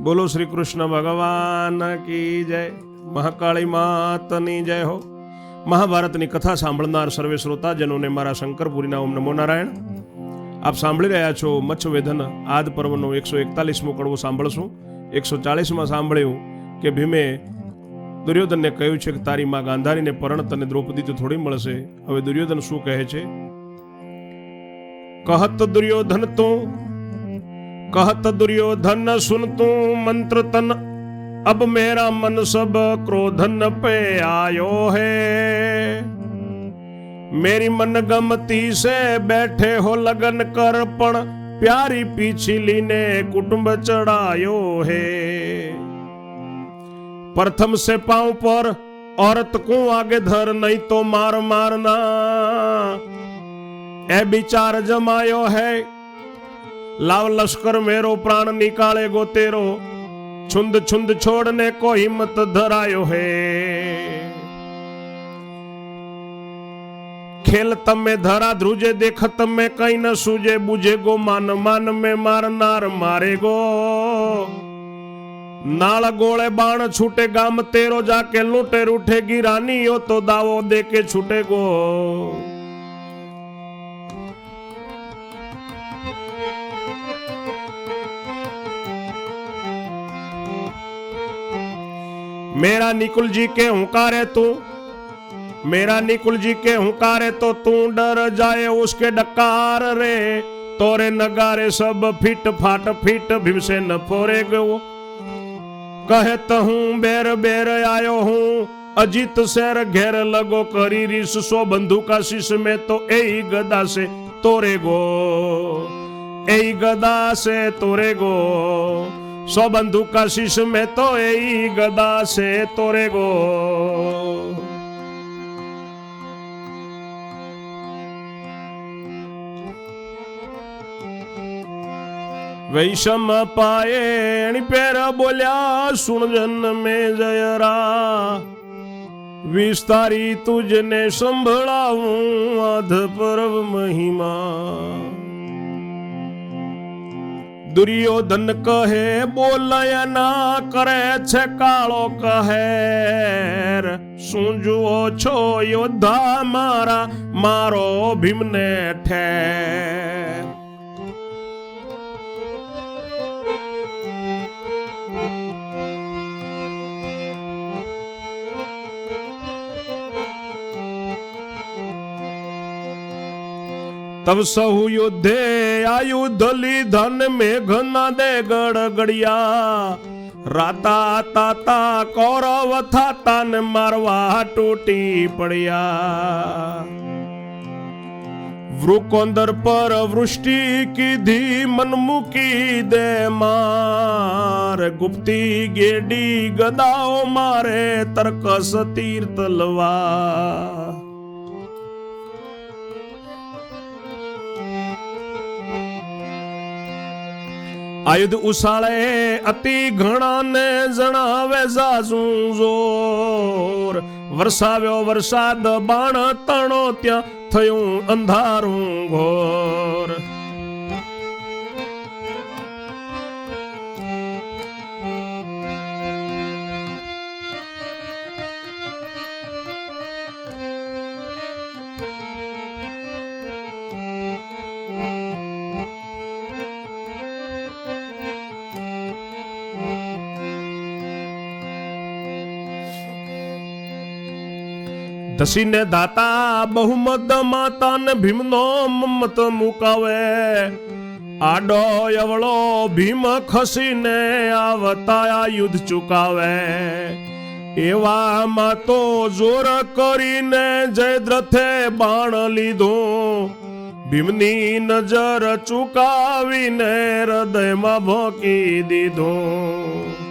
બોલો શ્રી કૃષ્ણ ભગવાન કી જય. મહાકાળી માતની જય હો. મહાભારતની કથા સાંભળનાર સર્વે શ્રોતાજનોને મારા શંકરપુરીના ઓમ નમો નારાયણ. આપ સાંભળી રહ્યા છો મચ્છવેધન આદ પર્વનો એકસો એકતાલીસમો કડવો સાંભળશું. એકસો ચાલીસમાં સાંભળ્યું કે ભીમે દુર્યોધનને કહ્યું છે કે તારી માં ગાંધારીને પરણ અને દ્રૌપદી તો થોડી મળશે. હવે દુર્યોધન શું કહે છે? કહત દુર્યોધન તું कहत दुर्योधन, सुन तू मंत्र तन। अब मेरा मन सब क्रोधन पे आयो है। मेरी मन गमती से बैठे हो लगन कर पण प्यारी पीछली ने कुटुंब चढ़ायो है। प्रथम से पाँव पर औरत को आगे धर, नहीं तो मार मारना। ए विचार जमायो है લાવ લશ્કર મેરો પ્રાણ નિકાળે ગોતેરો. છુંદ છુંદ છોડને કો હિંમત ધરાયો હે. ખેલ તમે ધરા, ધ્રુજે દેખ તમે કઈ ન સુજે, બુજે ગો, માન માન મે મારનાર મારે ગો. નાળ ગોળે બાણ છૂટે, ગામ તેરો જાકે લૂંટે રૂઠે, ગીરાનીઓ તો દાવો દે કે છૂટે ગો. મેરા નિકુલજી કે હુંકારે તું? મેરા નિકુલજી કે હુંકારે તો તું ડર જાય ઉસકે ડકાર રે? તોરે નગારે સબ ફીટ ફાટ ફીટ ભીમસે ન ફોરે ગયો. કહેત હું બેર બેર આયો હું, અજીત શેર ઘેર લગો કરી રીસ, સો બંધુકા શીશ મે તો એ ગદા સે તોરે ગો. એ ગદા સે તોરે ગો. બંधुका शीश में तो यही गदा से तोरे गो वैषम पायण पेर बोल्या सुन जन में जयरा विस्तारी तुझने संभळाऊं अध परव महिमा દુર્યોધન કહે, બોલય ના કરે છે કાળો કહેર. શું જુઓ છો યોદ્ધા મારા? મારો ભીમને ઠેર. તબ સહુ યુદ્ધે આયુધ લીધન મેઘના દે ગડગડિયા રાતા તાતા કૌરવ થાતા ને મારવા તૂટી પડ્યા વૃકોંદર પર વૃષ્ટિ કીધી મન મૂકી દે માર ગુપ્તી ગેડી ગદાઓ મારે તર્કસ તીર તલવા આયુધ ઉસાળે અતિ ઘણાને જણાવે જાઝું જોર. વરસાવ્યો વરસાદ, બાણ તણો ત્યાં થયું અંધારું ઘોર. દસીને દાતા બહુમત માતા ને ભીમનો મમત મુકાવે. આડો અવળો ભીમ ખસીને આવતા આ યુદ્ધ ચુકાવે. એવામાં તો જોર કરીને જયદ્રથે બાણ લીધું. ભીમની નજર ચુકાવીને હૃદયમાં ભોકી દીધું.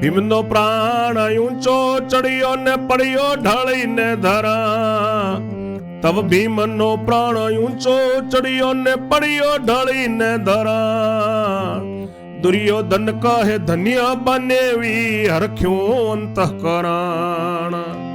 ભીમનો પ્રાણ ઊંચો ચડ્યો ને પડ્યો ઢળીને ધરા. તબ ભીમનો પ્રાણ ઊંચો ચડ્યો ને પડ્યો ઢળીને ધરા. દુર્યોધન કહે, ધન્ય બનેવી હરખ્યું અંતઃકરણ.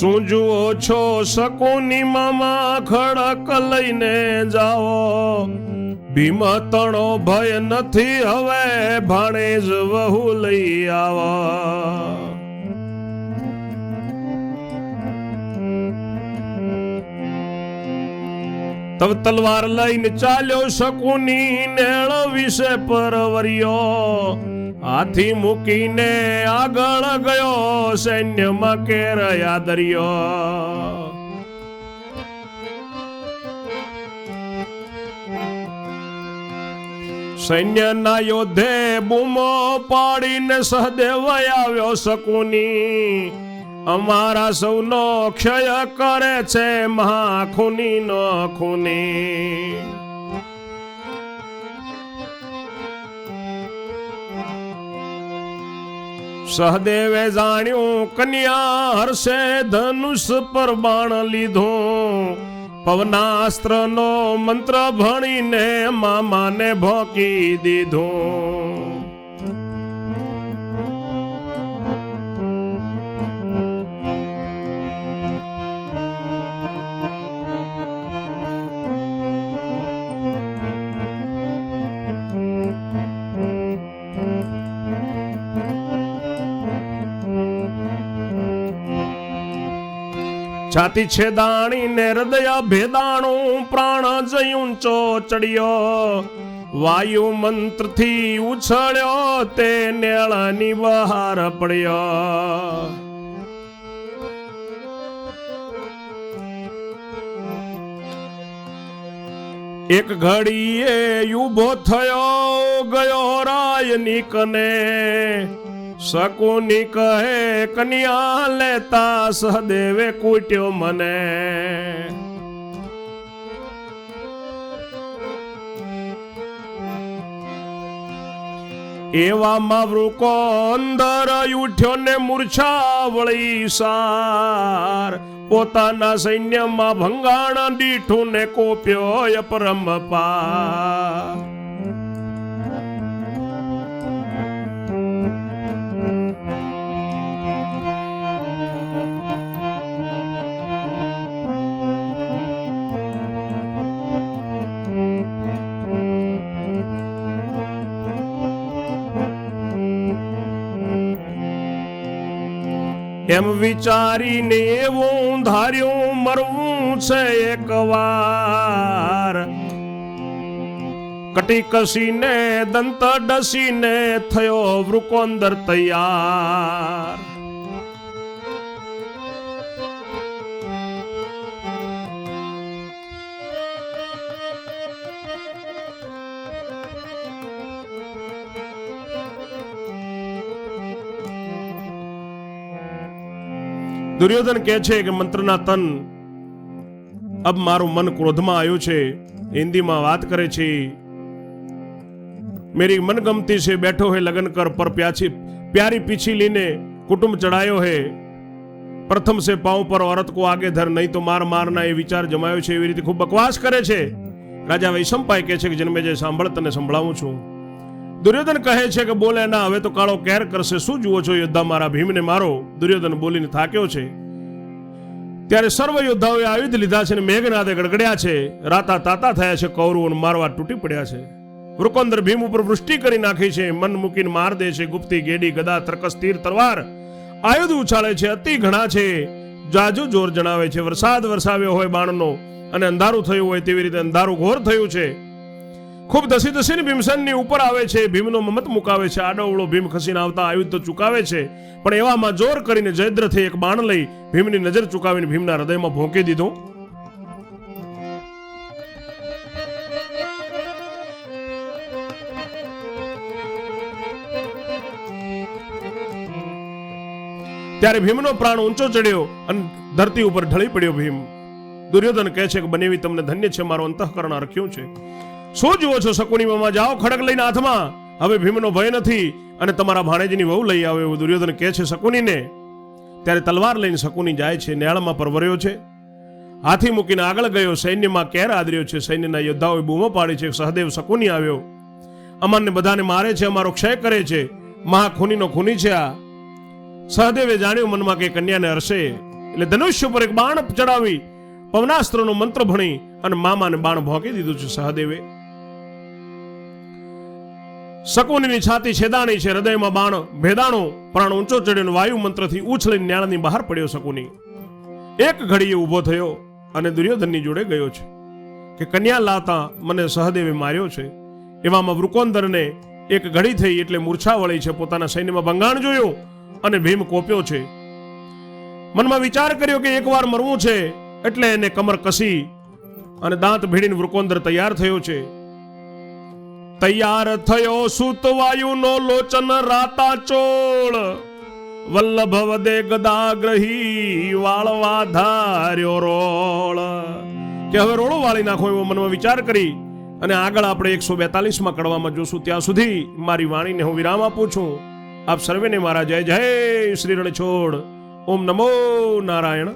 શું જુઓ છો શકુની મામા ખડક લઈને જાઓ. ભીમ તણો ભય નથી હવે ભાણેજ વહુ લઈ આવા. તબ તલવાર લઈને ચાલ્યો શકુની નેળ વિશે પરવર્યો. હાથી મૂકીને આગળ ગયો, સૈન્યમાં કેરયા દરિયો સૈન્યના યોદ્ધે બૂમો પાડીને સહદેવ આવ્યો શકુની. અમારા સૌનો ક્ષય કરે છે મહાખુની નો ખૂની. સહદેવે જાણ્યું કન્યા હર્ષે ધનુષ પર બાણ લીધો. પવનાસ્ત્રનો મંત્ર ભણીને મામાને ભોકી દીધું. છાતી છેદાણી ને હૃદય ભેદાણું, પ્રાણ જયું ચો ચડ્યો. વાયુ મંત્રથી ઉછળ્યો, તે નેળાની બહાર પડ્યો. એક ઘડીએ યુભો થયો, ગયો રાય કને. શકુની કહે, કન્યા લેતા સહદેવે કૂટ્યો મને. એવામાં વૃકો અંદર ઉઠ્યો ને મૂર્છા વળી સાર. પોતાના સૈન્યમાં ભંગાણ દીઠું ને કોપ્યો અપરમ પાર. એમ વિચારીને એવું ધાર્યું મરવું છે એકવાર. કટી કસીને દંત ડસીને થયો વૃકોંદર તૈયાર. દુર્યોધન કહે છે કે મંત્રના તન અબ મારું મન ક્રોધમાં આવ્યું છે હિન્દીમાં વાત કરે છે મેરી મનગમતી છે બેઠો હે લગન કર પર પ્યાછી પ્યારી પીછી લીને કુટુંબ ચડાયો હે પ્રથમ સે પાઉં પર औरत को आगे धर नहीं तो मार मारना એ વિચાર જમાયો છે એવી રીતે ખૂબ બકવાસ કરે છે રાજા વૈશંપાય કહે છે કે જન્મે જે સાંભળ તને સંભળાવું છું દુર્યોધન કહે છે કે બોલે ના, હવે તો કાળો કેર કરશે. શું જુઓ છો યોદ્ધા મારા ભીમને મારો? દુર્યોધન બોલીને થાક્યો છે. ત્યારે સર્વ યોદ્ધાઓએ આયુધ લીધા છે અને મેઘનાથે ગડગડ્યા છે. રાતા તાતા થયા છે કૌરવોને મારવા તૂટી પડ્યા છે. વૃકોંદર ભીમ ઉપર વૃષ્ટિ કરી નાખી છે, મન મૂકીને માર દે છે, ગુપ્તી, ગેડી, ગદા, તર્કસ, તીર તરવાર આયુધ ઉછાળે છે, અતિ ઘણા છે. જાજુ જોર જણાવે છે, વરસાદ વરસાવ્યો હોય બાણનો અને અંધારું થયું હોય તેવી રીતે અંધારું ઘોર થયું છે. ખૂબ ધસી ધસીને ભીમસેનની ઉપર આવે છે, ભીમનો મમત મુકાવે છે, આડોવળો ભીમ ખસીને આવતા આયુધ તો ચુકાવે છે. પણ એવામાં જોર કરીને જયદ્રથે એક બાણ લઈ ભીમની નજર ચુકાવીને ભીમના હૃદયમાં ભોંકી દીધો. ત્યારે ભીમનો પ્રાણ ઊંચો ચડ્યો અને ધરતી ઉપર ઢળી પડ્યો ભીમ. દુર્યોધન કહે છે કે બનેવી તમને ધન્ય છે, મારો અંતઃકરણ અરખ્યું છે. શું જુઓ છો શકુનીમાં જાઓ ખડક લઈને હાથમાં. હવે ભીમનો ભય નથી અને તમારા ભાણેજની વહુ લઈ આવે એવું દુર્યોધન કહે છે શકુનીને. ત્યારે તલવાર લઈને શકુની જાય છે નેળામાં પરવર્યો છે. હાથી મૂકીને આગળ ગયો, સૈન્યમાં કેર આદર્યો છે. સૈન્યના યોદ્ધાઓએ બૂમો પાડી છે સહદેવ શકુની આવ્યો. અમારને બધાને મારે છે, અમારો ક્ષય કરે છે. મહાખુનીનો ખૂની છે આ. સહદેવે જાણ્યું, મનમાં કે કન્યાને હરશે એટલે ધનુષ્ય ઉપર એક બાણ ચડાવી, પવનાસ્ત્રનો મંત્ર ભણી અને મામાને બાણ ભોંકી દીધું છે સહદેવે. શકુનીની છાતી છેદાણી છે, હૃદયમાં બાણ, ભેદાણો, પ્રાણ ઊંચો ચડ્યો વાયુ મંત્રથી ઉછળીને ન્યાળની બહાર પડ્યો શકુની. એક ઘડીએ ઊભો થયો અને દુર્યોધનની જોડે ગયો છે કે કન્યા લાતા મને સહદેવે માર્યો છે. એવામાં વૃકોંદરને એક ઘડી થઈ એટલે મૂર્છા વળી છે, પોતાના સૈન્યમાં ભંગાણ જોયું અને ભીમ કોપ્યો છે. મનમાં વિચાર કર્યો કે એકવાર મરવું છે એટલે એને કમર કસી અને દાંત ભીડીને વૃકોંદર તૈયાર થયો છે. તૈયાર થયો સુતવાયુનો લોચન રાતા ચોળ. વલ્લભ વદે ગદા ગ્રહી વાળવા ધાર્યો રોળ. કે હવે રોળો વાળી નાખો એવો મનમાં વિચાર કરી અને આગળ આપણે એકસો બેતાલીસમાં કડવામાં જોશું. ત્યાં સુધી મારી વાણીને હું વિરામ આપું છું. આપ સર્વેને મારા જય જય શ્રી રણછોડ. ઓમ નમો નારાયણ.